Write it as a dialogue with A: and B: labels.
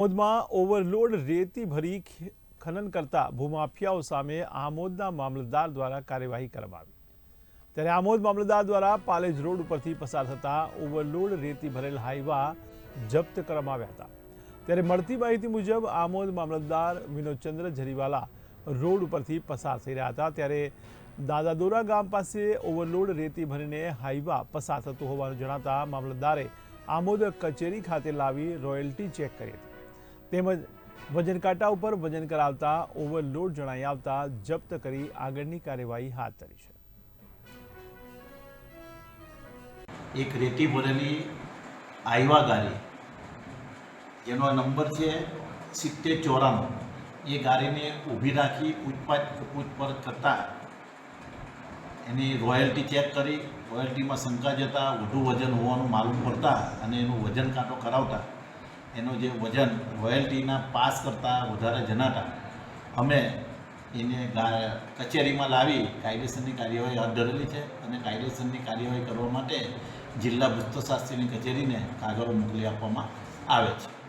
A: આમોદમાં overload રેતી ભરી ખનન કરતા ભૂમાફિયાઓ સામે આમોદના મામલતદાર દ્વારા કાર્યવાહી કરવામાં આવી. ત્યારે આમોદ મામલતદાર દ્વારા પાલેજ રોડ ઉપરથી પસાર થતા ઓવરલોડ રેતી ભરેલ હાઈવા જપ્ત કરવામાં આવ્યા હતા. ત્યારે મળતી માહિતી મુજબ આમોદ મામલતદાર વિનોદચંદ્ર જરીવાલા રોડ ઉપરથી પસાર થઈ રહ્યા હતા. ત્યારે દાદાદોરા ગામ પાસે ઓવરલોડ રેતી ભરીને હાઈવા પસાર થતું હોવાનું જણાતા મામલતદારે આમોદ કચેરી ખાતે લાવી રોયલ્ટી ચેક કરી હતી. તેમજ વજનકાંટા ઉપર વજન કરાવતા ઓવરલોડ જણાઈ આવતા જપ્ત કરી આગળની કાર્યવાહી હાથ ધરી છે.
B: એક રેતી ભરેલી આઈવા ગાડી. જેનો નંબર છે સિત્તેર ચોરાણું. એ ગાડીને ઊભી રાખી પૂછપાછ પૂછપરછ કરતાં એની રોયલ્ટી ચેક કરી. રોયલ્ટીમાં શંકા જતાં વધુ વજન હોવાનું માલુમ પડતા અને એનું વજન કાંટો કરાવતા એનું જે વજન રોયલ્ટીના પાસ કરતાં વધારે જણાતા અમે એને કચેરીમાં લાવી કાયદેસરની કાર્યવાહી હાથ ધરેલી છે અને કાયદેસરની કાર્યવાહી કરવા માટે જિલ્લા ભૂસ્તશાસ્ત્રીની કચેરીને કાગળો મોકલી આપવામાં આવે છે.